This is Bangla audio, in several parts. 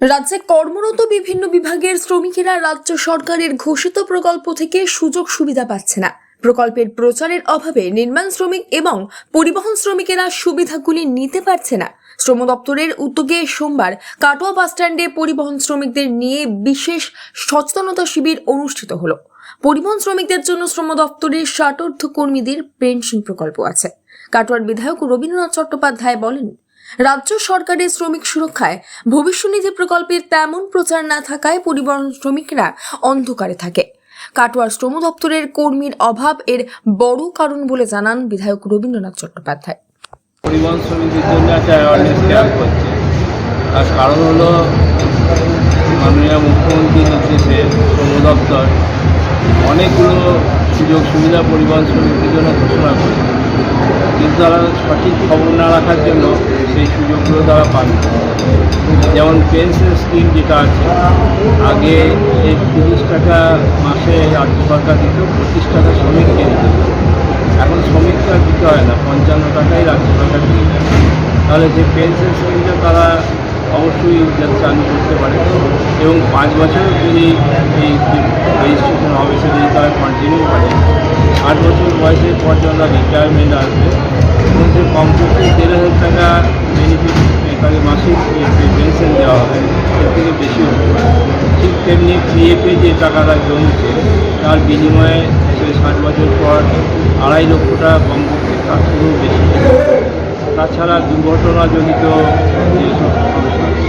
রাজ্যে কর্মরত বিভিন্ন বিভাগের শ্রমিকেরা রাজ্য সরকারের ঘোষিত প্রকল্প থেকে সুযোগ সুবিধা পাচ্ছে না। প্রকল্পের প্রচারের অভাবে নির্মাণ শ্রমিক এবং পরিবহন শ্রমিকেরা সুবিধাগুলি নিতে পারছে না। শ্রম দপ্তরের উদ্যোগে সোমবার কাটোয়া বাসস্ট্যান্ডে পরিবহন শ্রমিকদের নিয়ে বিশেষ সচেতনতা শিবির অনুষ্ঠিত হলো। পরিবহন শ্রমিকদের জন্য শ্রম দপ্তরের ষাটোর্ধ কর্মীদের পেনশন প্রকল্প আছে। কাটোয়ার বিধায়ক রবীন্দ্রনাথ চট্টোপাধ্যায় বলেন রাজ্য সরকারের শ্রমিক সুরক্ষায় ভবিষ্যনিধি প্রকল্পের তেমন প্রচার না থাকায় পরিবহন শ্রমিকরা অন্ধকারে থাকে। কাটোয়ার শ্রম দপ্তরের কর্মীর অভাব এর বড় কারণ বলে জানান বিধায়ক রবীন্দ্রনাথ চট্টোপাধ্যায়। পরিবহন শ্রমিকদের জন্য একটা অ্যাওয়ারনেস ক্যাম্প হচ্ছে। তার কারণ হলো মাননীয় মুখ্যমন্ত্রীর নির্দেশে শ্রম দপ্তর অনেকগুলো সুযোগ সুবিধা পরিবহন শ্রমিকদের জন্য ঘোষণা করেছে। তারা সঠিক খবর না রাখার জন্য সেই সুযোগগুলো তারা পান যেমন পেনশন স্কিম যেটা আছে, আগে এই তিরিশ টাকা মাসে রাজ্য সরকার দিত, পঁচিশ টাকা শ্রমিককে দিত এখন শ্রমিককে আর দিতে হয় না, পঞ্চান্ন টাকাই রাজ্য সরকার দেয়। তাহলে যে পেনশন স্কিমটা তারা অবশ্যই যা চালু করতে পারে। এবং পাঁচ বছর যদি এই রেজিস্ট্রেশন হবে সে যদি তারা কন্টিনিউ করে, আট বছর বয়সের পর যখন রিটায়ারমেন্ট আসবে তখন সে কমপক্ষে দেড় হাজার টাকা বেনিফিট তাকে মাসিক পেনশন দেওয়া হবে, এর থেকে বেশি হতে পারে। ঠিক তেমনি পিএফে যে টাকাটা জমছে, তার বিনিময়ে সে ষাট বছর পর আড়াই লক্ষ টাকা কমপক্ষে তার থেকেও বেশি। তাছাড়া দুর্ঘটনাজনিত যেসব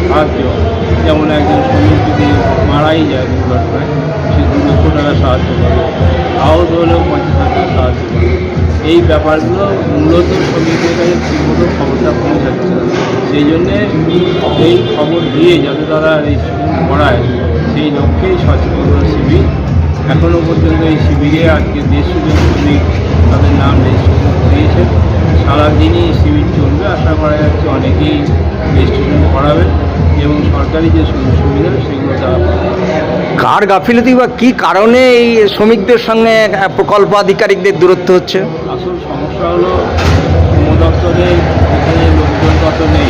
সাহায্য যেমন একজন শ্রমিক যদি মারাই যায় দুর্ঘটনায়, সে দু লক্ষ টাকা সাহায্য পাবে। আহত হলেও পঞ্চাশ হাজার সাহায্য পাবে। এই ব্যাপারগুলো মূলত শ্রমিকদের কাছে ঠিকমতো খবরটা পৌঁছাচ্ছে না। সেই জন্যে এই খবর দিয়ে যাতে তারা রেজিস্ট্রেশন করায়, সেই লক্ষ্যেই সচেতনতা শিবির। এখনও পর্যন্ত এই শিবিরে আজকে দেড়শো জন শ্রমিক তাদের নাম রেজিস্ট্রেশন করিয়েছে সারাদিনই শিবির চলবে আশা করা যাচ্ছে অনেকেই রেজিস্ট্রেশন করাবেন এবং সরকারি যে সুযোগ সুবিধা সেগুলো তারা কার গাফিলতি বা কি কারণে এই শ্রমিকদের সঙ্গে প্রকল্প আধিকারিকদের দূরত্ব হচ্ছে? আসল সমস্যা হলো শ্রম দপ্তরে এখানে লোকজন তত নেই।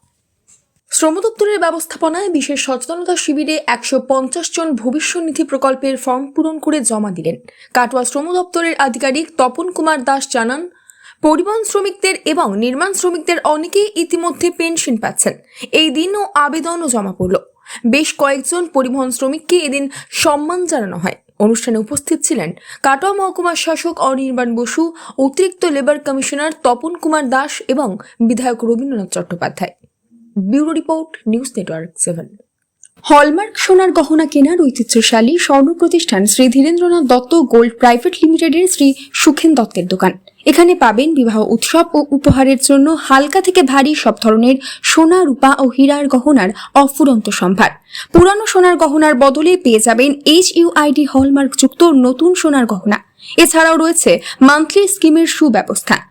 শ্রম দপ্তরের ব্যবস্থাপনায় বিশেষ সচেতনতা শিবিরে একশো পঞ্চাশ জন ভবিষ্যনিধি প্রকল্পের ফর্ম পূরণ করে জমা দিলেন। কাটোয়া শ্রম দপ্তরের আধিকারিক তপন কুমার দাস জানান, পরিবহন শ্রমিকদের এবং নির্মাণ শ্রমিকদের অনেকেই ইতিমধ্যে পেনশন পাচ্ছেন। এই দিনও আবেদনও জমা পড়ল। বেশ কয়েকজন পরিবহন শ্রমিককে এদিন সম্মান জানানো হয়। অনুষ্ঠানে উপস্থিত ছিলেন কাটোয়া মহকুমার শাসক অনির্বাণ বসু, অতিরিক্ত লেবার কমিশনার তপন কুমার দাস এবং বিধায়ক Rabindranath Chattopadhyay. Bureau report, news network seven. Hallmark সোনার গহনা কেনার ঐতিহ্যশালী স্বর্ণ প্রতিষ্ঠান শ্রী ধীরেন্দ্রনাথ দত্ত গোল্ড প্রাইভেট লিমিটেডের শ্রী সুখেন দত্তের দোকান। এখানে পাবেন বিবাহ উৎসব ও উপহারের জন্য হালকা থেকে ভারী সব ধরনের সোনা, রূপা ও হীরার গহনার অফুরন্ত সম্ভার। পুরানো সোনার গহনার বদলে পেয়ে যাবেন এইচ ইউআইডি হলমার্ক যুক্ত নতুন সোনার গহনা। এছাড়াও রয়েছে মান্থলি স্কিমের সুব্যবস্থা।